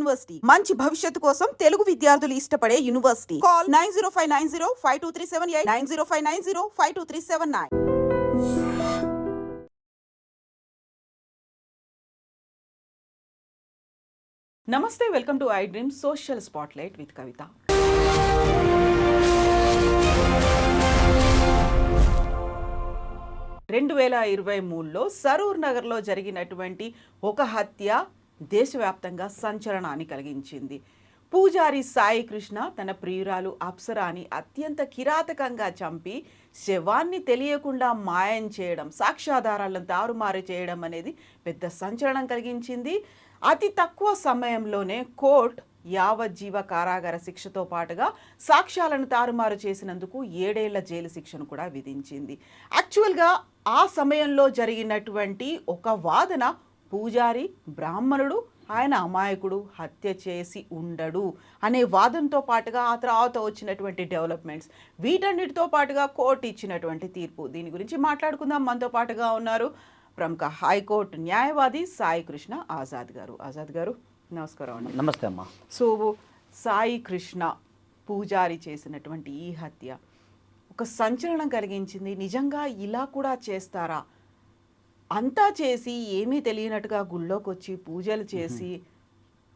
University. మంచి భవిష్యత్తు కోసం తెలుగు విద్యార్థులు ఇష్టపడే university. Call nine zero five nine zero five two three seven eight nine zero five nine zero five two three seven nine. నమస్తే welcome to I dream social spotlight with Kavitha. రెండు వేల ఇరవై మూడులో సరూర్ నగర్లో జరిగినటువంటి ఒక హత్య దేశవ్యాప్తంగా సంచలనాన్ని కలిగించింది. పూజారి సాయి కృష్ణ తన ప్రియురాలు అప్సరాని అత్యంత కిరాతకంగా చంపి శవాన్ని తెలియకుండా మాయం చేయడం సాక్ష్యాధారాలను తారుమారు చేయడం అనేది పెద్ద సంచలనం కలిగించింది. అతి తక్కువ సమయంలోనే కోర్టు యావజ్జీవ కారాగార శిక్షతో పాటుగా సాక్ష్యాలను తారుమారు చేసినందుకు ఏడేళ్ళ జైలు శిక్షను కూడా విధించింది. యాక్చువల్గా ఆ సమయంలో జరిగినటువంటి ఒక వాదన పూజారి బ్రాహ్మణుడు ఆయన అమాయకుడు హత్య చేసి ఉండడు అనే వాదనతో పాటుగా ఆ తర్వాత వచ్చినటువంటి డెవలప్మెంట్స్. వీటన్నిటితో పాటుగా కోర్టు ఇచ్చినటువంటి తీర్పు. దీని గురించి మాట్లాడుకుందాం. మనతో పాటుగా ఉన్నారు ప్రముఖ హైకోర్టు న్యాయవాది సాయి కృష్ణ ఆజాద్ గారు. ఆజాద్ గారు నమస్కారం అండి. నమస్తే అమ్మా. సో సాయి కృష్ణ పూజారి చేసినటువంటి ఈ హత్య ఒక సంచలనం కలిగించింది. నిజంగా ఇలా కూడా చేస్తారా? అంతా చేసి ఏమీ తెలియనట్టుగా గుళ్ళోకి వచ్చి పూజలు చేసి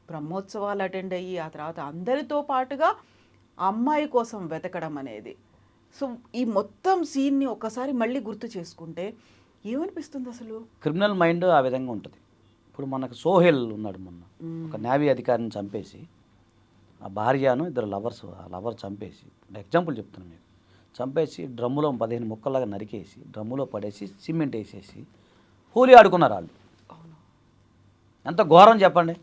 బ్రహ్మోత్సవాలు అటెండ్ అయ్యి ఆ తర్వాత అందరితో పాటుగా అమ్మాయి కోసం వెతకడం అనేది. సో ఈ మొత్తం సీన్ని ఒక్కసారి మళ్ళీ గుర్తు చేసుకుంటే ఏమనిపిస్తుంది అసలు? క్రిమినల్ మైండ్ ఆ విధంగా ఉంటుంది. ఇప్పుడు మనకు సోహెల్ ఉన్నాడు మొన్న. ఒక నేవీ అధికారిని చంపేసి ఆ భార్యను ఇద్దరు లవర్స్ ఆ లవర్ చంపేసి ఎగ్జాంపుల్ చెప్తున్నాను మీకు. చంపేసి డ్రమ్ములో పదిహేను ముక్కలాగా నరికేసి డ్రమ్ములో పడేసి సిమెంట్ వేసేసి హోలీ ఆడుకున్నారు వాళ్ళు. ఎంత ఘోరం చెప్పండి.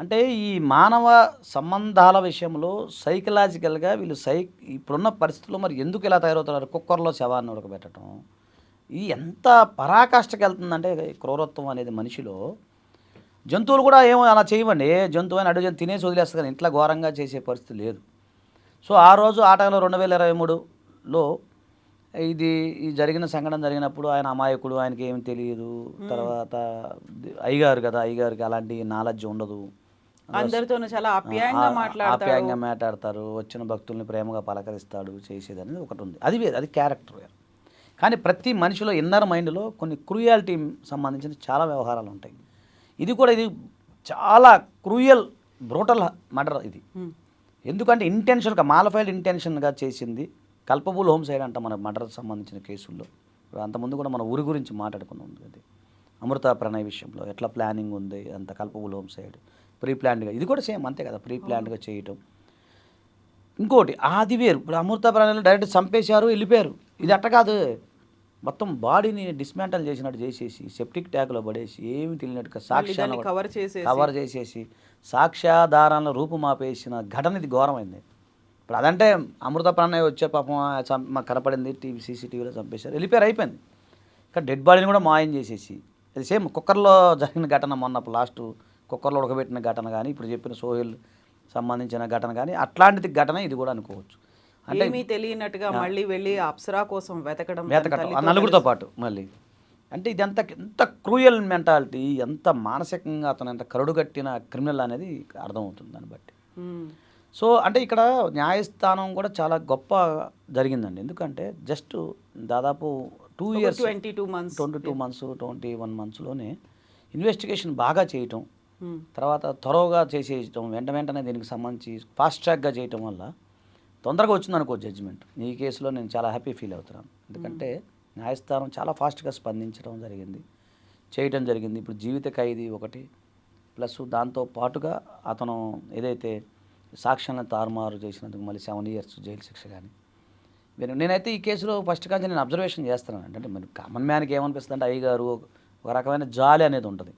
అంటే ఈ మానవ సంబంధాల విషయంలో సైకలాజికల్గా వీళ్ళు సై ఇప్పుడున్న పరిస్థితుల్లో మరి ఎందుకు ఇలా తయారవుతున్నారు? కుక్కర్లో శవాన్ని ఉడకబెట్టడం. ఇది ఎంత పరాకాష్ఠకి వెళ్తుందంటే క్రూరత్వం అనేది మనిషిలో. జంతువులు కూడా ఏమో అలా చేయవండి జంతువు అని అడుగు జంతు తినేసి వదిలేస్తుంది కానీ ఇంట్లో ఘోరంగా చేసే పరిస్థితి లేదు. సో ఆ రోజు ఆ టైంలో రెండు వేల ఇరవై మూడులో ఇది ఈ జరిగిన సంఘటన జరిగినప్పుడు ఆయన అమాయకుడు ఆయనకి ఏమి తెలియదు. తర్వాత అయ్యగారు కదా అయ్యగారికి అలాంటి నాలెడ్జ్ ఉండదు. అందరితోనూ చాలా ఆప్యాయంగా మాట్లాడతాడు ఆప్యాయంగా మాట్లాడతారు. వచ్చిన భక్తుల్ని ప్రేమగా పలకరిస్తాడు చేసేది అనేది ఒకటి ఉంది. అది వేరు అది క్యారెక్టర్ వేరు. కానీ ప్రతి మనిషిలో ఇన్నర్ మైండ్లో కొన్ని క్రూయాలిటీ సంబంధించిన చాలా వ్యవహారాలు ఉంటాయి. ఇది కూడా ఇది చాలా క్రూయల్ బ్రూటల్ మర్డర్ ఇది. ఎందుకంటే ఇంటెన్షన్గా మాలఫైడ్ ఇంటెన్షన్గా చేసింది. కల్పబుల్ హోమ్ సైడ్ అంట మన మర్డర్ సంబంధించిన కేసుల్లో. ఇప్పుడు అంతకుముందు కూడా మన ఊరి గురించి మాట్లాడుకున్నాం అది. అమృత ప్రణయ్ విషయంలో ఎట్లా ప్లానింగ్ ఉంది అంత కల్పబుల్ హోమ్ సైడ్. ప్రీ ప్లాన్డ్గా ఇది కూడా సేమ్ అంతే కదా ప్రీ ప్లాన్డ్గా చేయటం. ఇంకోటి అది వేరు ఇప్పుడు అమృత ప్రణయలు డైరెక్ట్ చంపేశారు వెళ్ళిపోయారు. ఇది అట్ట కాదు. మొత్తం బాడీని డిస్మాంటల్ చేసినట్టు చేసేసి సెప్టిక్ ట్యాక్లో పడేసి ఏమి తెలియనట్టుగా దాన్ని cover చేసేసి. కవర్ చేసేసి సాక్ష్యాధారాలను రూపుమాపేసిన ఘటన ఇది ఘోరమైంది. ఇప్పుడు అదంటే అమృత ప్రాణయ్య వచ్చే పాపం మాకు కనపడింది టీవీ సీసీటీవీలో చంపేశారు. వెళ్ళిపోయారు అయిపోయింది. ఇక్కడ డెడ్ బాడీని కూడా మాయం చేసేసి అది సేమ్ కుక్కర్లో జరిగిన ఘటన మొన్న లాస్ట్ కుక్కర్లో ఉడకబెట్టిన ఘటన కానీ ఇప్పుడు చెప్పిన సోహెల్ సంబంధించిన ఘటన కానీ అట్లాంటిది ఘటన ఇది కూడా అనుకోవచ్చు. అంటే ఏమీ తెలియనట్టుగా మళ్ళీ వెళ్ళి అప్సరా కోసం వెతకడం తల్లితో నలుగురితో పాటు మళ్ళీ. అంటే ఇది ఎంత ఎంత క్రూయల్ మెంటాలిటీ ఎంత మానసికంగా అతను ఎంత కరుడుగట్టిన క్రిమినల్ అనేది అర్థమవుతుంది దాన్ని బట్టి. సో అంటే ఇక్కడ న్యాయస్థానం కూడా చాలా గొప్ప జరిగిందండి. ఎందుకంటే జస్ట్ దాదాపు two years 22 months. Twenty two months twenty one మంత్స్లోనే investigation బాగా చేయటం ఉమ్. తర్వాత త్వరగా చేసేయటం వెంట వెంటనే దీనికి సంబంధించి ఫాస్ట్ ట్రాక్గా చేయటం వల్ల తొందరగా వచ్చింది అనుకో జడ్జిమెంట్. ఈ కేసులో నేను చాలా హ్యాపీ ఫీల్ అవుతున్నాను. ఎందుకంటే న్యాయస్థానం చాలా ఫాస్ట్గా స్పందించడం జరిగింది చేయటం జరిగింది. ఇప్పుడు జీవిత ఖైదీ ఒకటి ప్లస్ దాంతో పాటుగా అతను ఏదైతే సాక్ష్యాలను తారుమారు చేసినందుకు మళ్ళీ సెవెన్ ఇయర్స్ జైలు శిక్ష కానీ. నేను నేనైతే ఈ కేసులో ఫస్ట్ కాంచి నేను అబ్జర్వేషన్ చేస్తున్నాను. అంటే మరి కామన్ మ్యాన్కి ఏమనిపిస్తుంది అంటే అయ్యగారు ఒక రకమైన జాలి అనేది ఉంటుంది.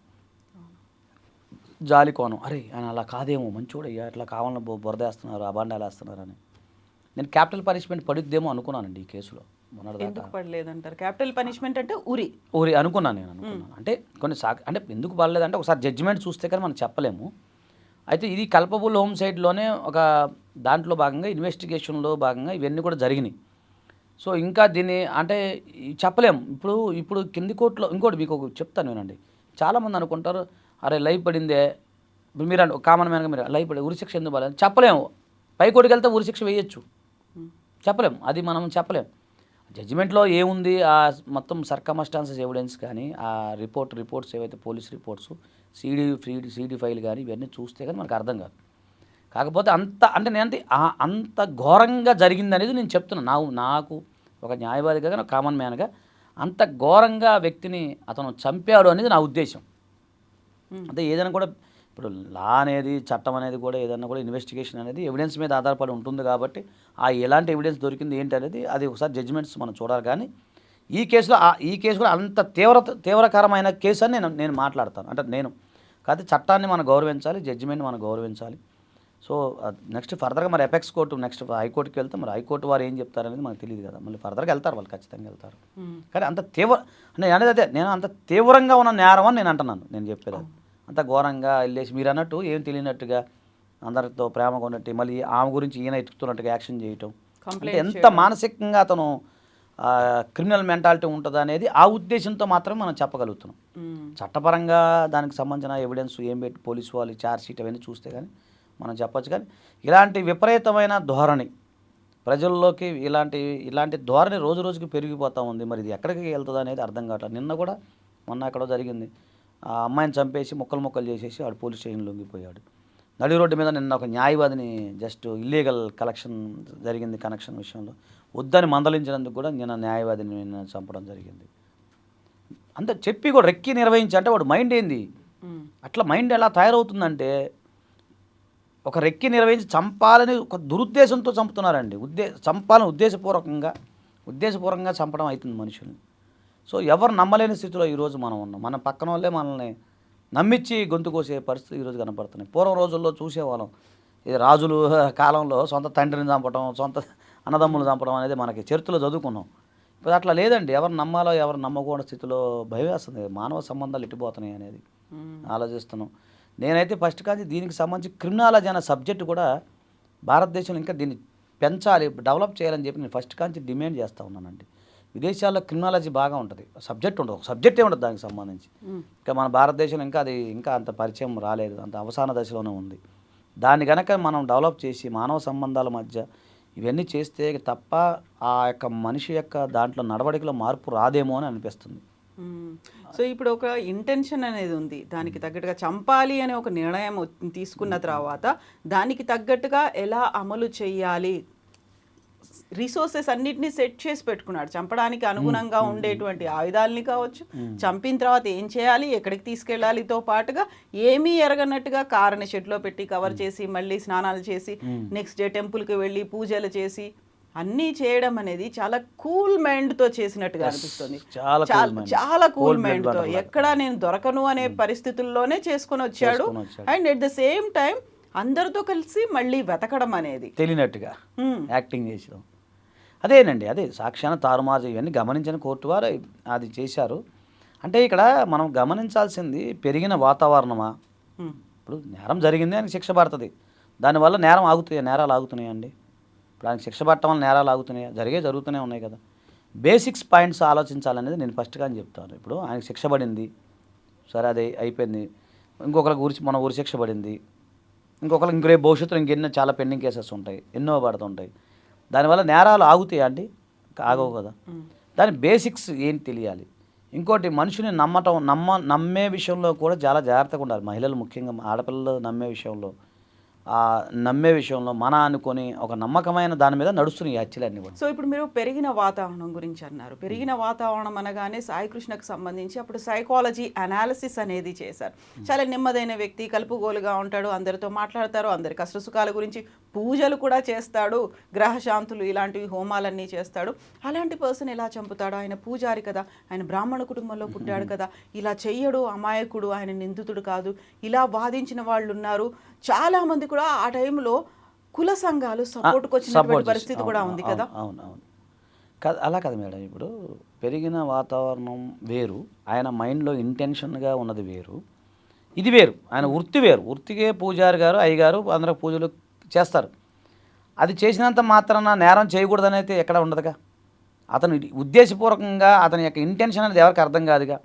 జాలి కోణం. అరే ఆయన అలా కాదేమో మంచోడు అయ్యా ఇట్లా కావాలని బురదేస్తున్నారు అబాండాలు వేస్తున్నారు అని నేను క్యాపిటల్ పనిష్మెంట్ పడుద్దేమో అనుకున్నానండి ఈ కేసులో. ఎందుకు పడలేదంటారు? క్యాపిటల్ పనిష్మెంట్ అంటే ఉరి ఊరి అనుకున్నాను నేను అనుకున్నాను. అంటే కొన్ని సా అంటే ఎందుకు పడలేదంటే ఒకసారి జడ్జిమెంట్ చూస్తే కానీ మనం చెప్పలేము. అయితే ఇది కల్పబుల్ హోమ్ సైడ్లోనే ఒక దాంట్లో భాగంగా ఇన్వెస్టిగేషన్లో భాగంగా ఇవన్నీ కూడా జరిగినాయి. సో ఇంకా దీన్ని అంటే ఈ చెప్పలేము ఇప్పుడు ఇప్పుడు కింది కోర్టులో ఇంకోటి మీకు చెప్తాను వినండి. చాలామంది అనుకుంటారు అరే లైవ్ పడిందే. ఇప్పుడు మీరు అంటే కామన్ మ్యాన్గా మీరు అలా ఇప్పుడు ఉరిశిక్ష ఎందుకు చెప్పలేము పైకోటికి వెళ్తే ఉరిశిక్ష వేయొచ్చు. చెప్పలేం. అది మనం చెప్పలేం. జడ్జిమెంట్లో ఏముంది? ఆ మొత్తం సర్కమస్టాన్సెస్ ఎవిడెన్స్ కానీ ఆ రిపోర్ట్ రిపోర్ట్స్ ఏవైతే police reports CD CD CD file కానీ ఇవన్నీ చూస్తే కానీ మనకు అర్థం కాదు. కాకపోతే అంత అంటే నేనంటే ఆ- అంత ఘోరంగా జరిగింది అనేది నేను చెప్తున్నాను నాకు నాకు ఒక న్యాయవాదిగా ఒక కామన్ మ్యాన్గా అంత ఘోరంగా వ్యక్తిని అతను చంపాడు అనేది నా ఉద్దేశం. అంటే ఏదైనా కూడా ఇప్పుడు లా అనేది చట్టం అనేది కూడా ఏదైనా కూడా ఇన్వెస్టిగేషన్ అనేది ఎవిడెన్స్ మీద ఆధారపడి ఉంటుంది కాబట్టి ఆ ఎలాంటి ఎవిడెన్స్ దొరికింది ఏంటి అనేది అది ఒకసారి జడ్జిమెంట్స్ మనం చూడాలి. కానీ ఈ కేసులో ఈ కేసు కూడా అంత తీవ్ర తీవ్రకరమైన కేసు అని నేను నేను మాట్లాడతాను. అంటే నేను కాకపోతే చట్టాన్ని మనం గౌరవించాలి జడ్జిమెంట్ మనం గౌరవించాలి. సో నెక్స్ట్ ఫర్దర్గా మరి ఎపెక్స్ కోర్టు నెక్స్ట్ హైకోర్టుకి వెళ్తే మరి హైకోర్టు వారు ఏం చెప్తారనేది మనకు తెలియదు కదా. మళ్ళీ ఫర్దర్గా వెళ్తారు వాళ్ళు ఖచ్చితంగా వెళ్తారు. కానీ అంత తీవ్ర అనేది అదే నేను అంత తీవ్రంగా ఉన్న నేరం అని నేను అంటున్నాను నేను చెప్పేది. అంత ఘోరంగా వెళ్ళేసి మీరు అన్నట్టు ఏం తెలియనట్టుగా అందరితో ప్రేమగా ఉన్నట్టు మళ్ళీ ఆమె గురించి ఈయన ఎత్తుకుతున్నట్టుగా యాక్షన్ చేయటం. అంటే ఎంత మానసికంగా అతను క్రిమినల్ మెంటాలిటీ ఉంటుందా అనేది ఆ ఉద్దేశంతో మాత్రమే మనం చెప్పగలుగుతున్నాం. చట్టపరంగా దానికి సంబంధించిన ఎవిడెన్స్ ఏం పెట్టి పోలీసు వాళ్ళు ఛార్జ్ షీట్ అవన్నీ చూస్తే కానీ మనం చెప్పొచ్చు కానీ ఇలాంటి విపరీతమైన ధోరణి ప్రజల్లోకి ఇలాంటి ఇలాంటి ధోరణి రోజు రోజుకి పెరిగిపోతూ ఉంది. మరి ఇది ఎక్కడికి వెళ్తుంది అనేది అర్థం కావట్లేదు. నిన్న కూడా మొన్న ఎక్కడో జరిగింది. ఆ అమ్మాయిని చంపేసి ముక్కలు ముక్కలు చేసేసి వాడు పోలీస్ స్టేషన్ లొంగిపోయాడు. నడి రోడ్డు మీద నిన్న ఒక న్యాయవాదిని జస్ట్ ఇల్లీగల్ కలెక్షన్ జరిగింది కనెక్షన్ విషయంలో. వద్దని మందలించినందుకు కూడా నిన్న న్యాయవాదిని నిన్న చంపడం జరిగింది. అంత చెప్పి కూడా రెక్కి నిర్వహించి అంటే వాడు మైండ్ ఏంది? అట్లా మైండ్ ఎలా తయారవుతుందంటే ఒక రెక్కి నిర్వహించి చంపాలని ఒక దురుద్దేశంతో చంపుతున్నారండి. ఉద్దే చంపాలని ఉద్దేశపూర్వకంగా ఉద్దేశపూర్వకంగా చంపడం అవుతుంది మనుషుల్ని. సో ఎవరు నమ్మలేని స్థితిలో ఈరోజు మనం ఉన్నాం. మన పక్కన వాళ్ళే మనల్ని నమ్మించి గొంతు కోసే పరిస్థితి ఈరోజు కనపడుతున్నాయి. పూర్వం రోజుల్లో చూసేవాళ్ళం. ఇది రాజులు కాలంలో సొంత తండ్రిని చంపడం సొంత అన్నదమ్ములు చంపడం అనేది మనకి చరిత్రలో చదువుకున్నాం. ఇప్పుడు అట్లా లేదండి. ఎవరు నమ్మాలో ఎవరు నమ్మకూడని స్థితిలో భయం వేస్తుంది. మానవ సంబంధాలు ఎట్టిపోతున్నాయి అనేది ఆలోచిస్తున్నాం. నేనైతే ఫస్ట్ కానీ దీనికి సంబంధించి క్రిమినాలజీ అనే సబ్జెక్ట్ కూడా భారతదేశంలో ఇంకా దీన్ని పెంచాలి డెవలప్ చేయాలని చెప్పి నేను ఫస్ట్ కాంచి డిమాండ్ చేస్తూ ఉన్నానండి. విదేశాల్లో క్రిమినాలజీ బాగా ఉంటుంది. సబ్జెక్ట్ ఉండదు. ఒక సబ్జెక్టే ఉండదు దానికి సంబంధించి. ఇంకా మన భారతదేశంలో ఇంకా అది ఇంకా అంత పరిచయం రాలేదు. అంత అవసాన దశలోనే ఉంది. దాన్ని కనుక మనం డెవలప్ చేసి మానవ సంబంధాల మధ్య ఇవన్నీ చేస్తే తప్ప ఆ యొక్క మనిషి యొక్క దాంట్లో నడవడికలో మార్పు రాదేమో అని అనిపిస్తుంది. సో ఇప్పుడు ఒక ఇంటెన్షన్ అనేది ఉంది. దానికి తగ్గట్టుగా చంపాలి అనే ఒక నిర్ణయం తీసుకున్న తర్వాత దానికి తగ్గట్టుగా ఎలా అమలు చేయాలి? రిసోర్సెస్ అన్నిటిని సెట్ చేసి పెట్టుకున్నాడు. చంపడానికి అనుగుణంగా ఉండేటువంటి ఆయుధాలని కావచ్చు చంపిన తర్వాత ఏం చేయాలి ఎక్కడికి తీసుకెళ్ళాలితో పాటుగా ఏమీ ఎరగనట్టుగా కారుని షెడ్లో పెట్టి కవర్ చేసి మళ్ళీ స్నానాలు చేసి నెక్స్ట్ డే టెంపుల్కి వెళ్ళి పూజలు చేసి అన్నీ చేయడం అనేది చాలా కూల్ మైండ్తో చేసినట్టుగా అనిపిస్తుంది. చాలా కూల్ మైండ్. తో. ఎక్కడా నేను దొరకను అనే పరిస్థితుల్లోనే చేసుకొని వచ్చాడు. And at the same time అందరితో కలిసి మళ్ళీ వెతకడం అనేది. తెలియనట్టుగా. యాక్టింగ్ చేసాం అదేనండి అదే సాక్ష్యాన్ని తారుమారు ఇవన్నీ గమనించిన కోర్టు వారు అది చేశారు. అంటే ఇక్కడ మనం గమనించాల్సింది పెరిగిన వాతావరణమా. ఇప్పుడు నేరం జరిగింది ఆయనకి శిక్ష పడుతుంది. దానివల్ల నేరం ఆగుతాయి నేరాలు ఆగుతున్నాయండి ఇప్పుడు ఆయనకి శిక్ష పడటం వల్ల నేరాలు ఆగుతున్నాయా? జరిగే జరుగుతూనే ఉన్నాయి కదా. బేసిక్స్ పాయింట్స్ ఆలోచించాలనేది నేను ఫస్ట్గా అని చెప్తాను. ఇప్పుడు ఆయనకి శిక్ష పడింది. సరే అది అయిపోయింది. ఇంకొకరి గురించి మన ఊరి శిక్ష పడింది. ఇంకొకరికి ఇంకో భవిష్యత్తులో ఇంకెన్నో చాలా పెండింగ్ కేసెస్ ఉంటాయి. ఎన్నో పడుతుంటాయి. దానివల్ల నేరాలు ఆగుతాయా అండి? ఆగవు కదా. దాని బేసిక్స్ ఏంటి తెలియాలి? ఇంకోటి మనుషుని నమ్మటం నమ్మ నమ్మే విషయంలో కూడా చాలా జాగ్రత్తగా ఉండాలి మహిళలు ముఖ్యంగా ఆడపిల్లలు నమ్మే విషయంలో. నమ్మే విషయంలో మన అనుకొని ఒక నమ్మకమైన దాని మీద నడుస్తున్నాయి ఈ హత్యలన్నీ కూడా. సో ఇప్పుడు మీరు పెరిగిన వాతావరణం గురించి అన్నారు. పెరిగిన వాతావరణం అనగానే సాయి కృష్ణకు సంబంధించి అప్పుడు సైకాలజీ అనాలిసిస్ అనేది చేశారు. చాలా నెమ్మదైన వ్యక్తి కలుపుగోలుగా ఉంటాడు అందరితో మాట్లాడతారు అందరి కష్ట సుఖాల గురించి పూజలు కూడా చేస్తాడు గ్రహశాంతులు ఇలాంటివి హోమాలన్నీ చేస్తాడు. అలాంటి పర్సన్ ఎలా చంపుతాడు? ఆయన పూజారి కదా ఆయన బ్రాహ్మణ కుటుంబంలో పుట్టాడు కదా ఇలా చెయ్యడు అమాయకుడు ఆయన నిందితుడు కాదు ఇలా వాదించిన వాళ్ళు ఉన్నారు. చాలా మంది కూడా ఆ టైంలో కుల సంఘాలు సపోర్ట్కి వచ్చినటువంటి పరిస్థితి కూడా ఉంది కదా? అవును అవును కాదు అలా కాదు మేడం ఇప్పుడు పెరిగిన వాతావరణం వేరు ఆయన మైండ్లో ఇంటెన్షన్గా ఉన్నది వేరు ఇది వేరు ఆయన వృత్తి వేరు. వృత్తికే పూజారి గారు అయ్యగారు అందరూ పూజలు చేస్తారు. అది చేసినంత మాత్రాన నేరం చేయకూడదని అయితే ఎక్కడ ఉండదుగా? అతను ఉద్దేశపూర్వకంగా అతని యొక్క ఇంటెన్షన్ అనేది ఎవరికి అర్థం కాదుగా?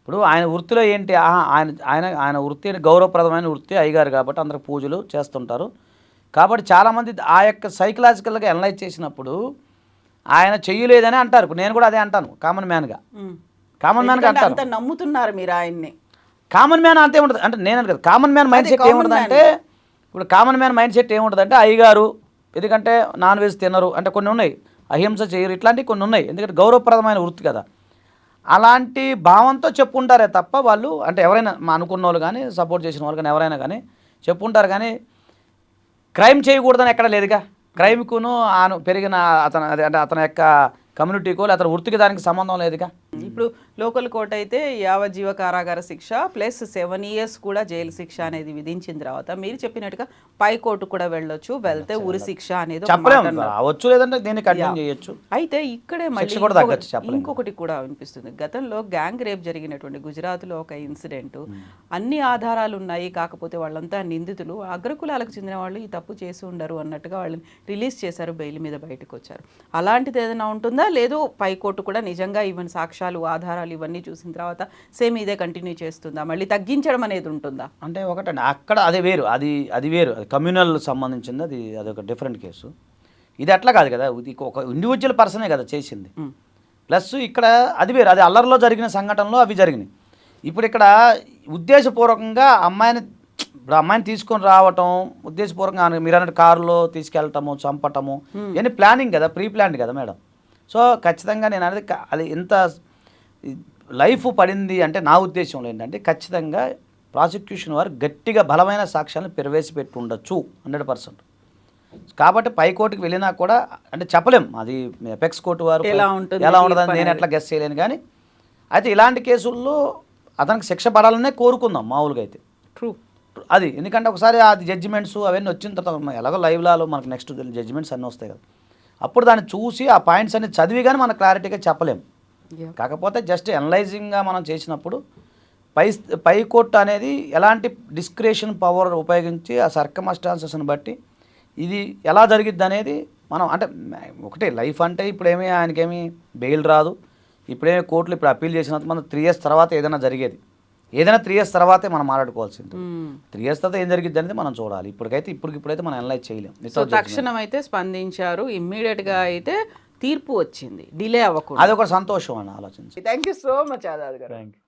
ఇప్పుడు ఆయన వృత్తిలో ఏంటి? ఆహా, ఆయన ఆయన ఆయన వృత్తి గౌరవప్రదమైన వృత్తి అయ్యగారు కాబట్టి అందరికి పూజలు చేస్తుంటారు. కాబట్టి చాలామంది ఆ యొక్క సైకలాజికల్గా అనలైజ్ చేసినప్పుడు ఆయన చెయ్యలేదని అంటారు. ఇప్పుడు నేను కూడా అదే అంటాను కామన్ మ్యాన్గా. కామన్ మ్యాన్గా అంత నమ్ముతున్నారు మీరు ఆయన్ని. కామన్ మ్యాన్ అంతే ఉంటుంది అంటే నేను కదా కామన్ మ్యాన్ మైండ్ సెట్ ఏముంటుంది అంటే ఇప్పుడు కామన్ మ్యాన్ మైండ్ సెట్ ఏముంటుంది అంటే అయ్యగారు ఎందుకంటే నాన్ వెజ్ తినరు. అంటే కొన్ని ఉన్నాయి. అహింస చేయరు. ఇట్లాంటివి కొన్ని ఉన్నాయి. ఎందుకంటే గౌరవప్రదమైన వృత్తి కదా. అలాంటి భావంతో చెప్పుంటారే తప్ప వాళ్ళు అంటే ఎవరైనా మా అనుకున్న వాళ్ళు కానీ సపోర్ట్ చేసిన వాళ్ళు కానీ ఎవరైనా కానీ చెప్పుంటారు కానీ క్రైమ్ చేయకూడదని ఎక్కడ లేదుగా. క్రైమ్కును ఆను పెరిగిన అతను అంటే అతని యొక్క కమ్యూనిటీకో లేదా అతని వృత్తికి దానికి సంబంధం లేదుగా. ఇప్పుడు లోకల్ కోర్ట్ అయితే యావజ్జీవ కారాగార శిక్ష ప్లస్ సెవెన్ ఇయర్స్ కూడా జైలు శిక్ష అనేది విధించిన తర్వాత మీరు చెప్పినట్టుగా పై కోర్టు కూడా వెళ్ళొచ్చు వెళ్తే ఉరి శిక్ష అనేది. రావచ్చు లేదంటే దీన్ని చేయొచ్చు. అయితే ఇక్కడే మళ్ళీ ఇంకొకటి- కూడా వినిపిస్తుంది. గతంలో గ్యాంగ్ రేప్ జరిగినటువంటి గుజరాత్లో ఒక ఇన్సిడెంట్. అన్ని ఆధారాలు ఉన్నాయి కాకపోతే వాళ్ళంతా నిందితులు. అగ్రకులాలకు చెందిన వాళ్ళు ఈ తప్పు చేసి ఉండరు అన్నట్టుగా వాళ్ళని రిలీజ్ చేశారు బెయిల్ మీద బయటకు వచ్చారు. అలాంటిది ఏదైనా ఉంటుందా? లేదు పై కోర్టు కూడా నిజంగా ఈవెన్ సాక్ష్యాలు ఆధారాలు ఇవన్నీ చూసిన తర్వాత సేమ్ ఇదే కంటిన్యూ చేస్తుందా? మళ్ళీ తగ్గించడం అనేది ఉంటుందా? అంటే ఒకటండి అక్కడ అది వేరు అది అది వేరు. అది కమ్యూనల్ సంబంధించింది అది అదొక డిఫరెంట్ కేసు ఇది అట్లా కాదు కదా ఇది ఒక ఇండివిజువల్ పర్సనే కదా చేసింది. ప్లస్ ఇక్కడ అది వేరు అది అల్లరిలో జరిగిన సంఘటనలో అవి జరిగినాయి. ఇప్పుడు ఇక్కడ ఉద్దేశపూర్వకంగా అమ్మాయిని ఇప్పుడు అమ్మాయిని తీసుకొని రావటం ఉద్దేశపూర్వకంగా మీరు అన్నట్టు కారులో తీసుకెళ్ళటము చంపటము ఇవన్నీ ప్లానింగ్ కదా ప్రీ ప్లాన్డ్ కదా మేడం. సో ఖచ్చితంగా నేను అనేది అది ఎంత లైఫ్ పడింది అంటే నా ఉద్దేశంలో ఏంటంటే ఖచ్చితంగా ప్రాసిక్యూషన్ వారు గట్టిగా బలమైన సాక్ష్యాలను ప్రవేశపెట్టి ఉండొచ్చు హండ్రెడ్ పర్సెంట్. కాబట్టి పై కోర్టుకి వెళ్ళినా కూడా అంటే చెప్పలేం. అది ఎపెక్స్ కోర్టు వారు ఎలా ఉంటుంది ఎలా ఉండదని నేను. ఎట్లా గెస్ చేయలేను కానీ అయితే ఇలాంటి కేసుల్లో అతనికి శిక్ష పడాలనే కోరుకుందాం మామూలుగా అయితే. ట్రూ అది ఎందుకంటే ఒకసారి అది జడ్జిమెంట్స్ అవన్నీ వచ్చిన తర్వాత ఎలాగో లైవ్లలో మనకు నెక్స్ట్ జడ్జిమెంట్స్ అన్నీ వస్తాయి కదా. అప్పుడు దాన్ని చూసి ఆ పాయింట్స్ అన్ని చదివి కానీ మనం క్లారిటీగా చెప్పలేం. కాకపోతే జస్ట్ ఎనలైజింగ్గా మనం చేసినప్పుడు పై పై కోర్టు అనేది ఎలాంటి డిస్క్రిషన్ పవర్ ఉపయోగించి ఆ సర్కమస్టాన్సెస్ని బట్టి ఇది ఎలా జరిగిద్ది అనేది మనం అంటే ఒకటే లైఫ్ అంటే ఇప్పుడేమీ ఆయనకేమీ బెయిల్ రాదు. ఇప్పుడేమీ కోర్టులు ఇప్పుడు అప్పీల్ చేసినంత మనం త్రీ ఇయర్స్ తర్వాత ఏదైనా జరిగేది. ఏదైనా త్రీ ఇయర్స్ తర్వాతే మనం మాట్లాడుకోవాల్సింది. త్రీ ఇయర్స్ తర్వాత ఏం జరిగిద్ది అనేది మనం చూడాలి. ఇప్పటికైతే ఇప్పటికి ఇప్పుడైతే మనం అనలైజ్ చేయలేం. So Without judgment. తక్షణం అయితే స్పందించారు. ఇమ్మీడియట్గా అయితే తీర్పు వచ్చింది. డిలే అవ్వకూడదు. అది ఒక సంతోషం అని ఆలోచించి thank you so much Azad గారు. Thank you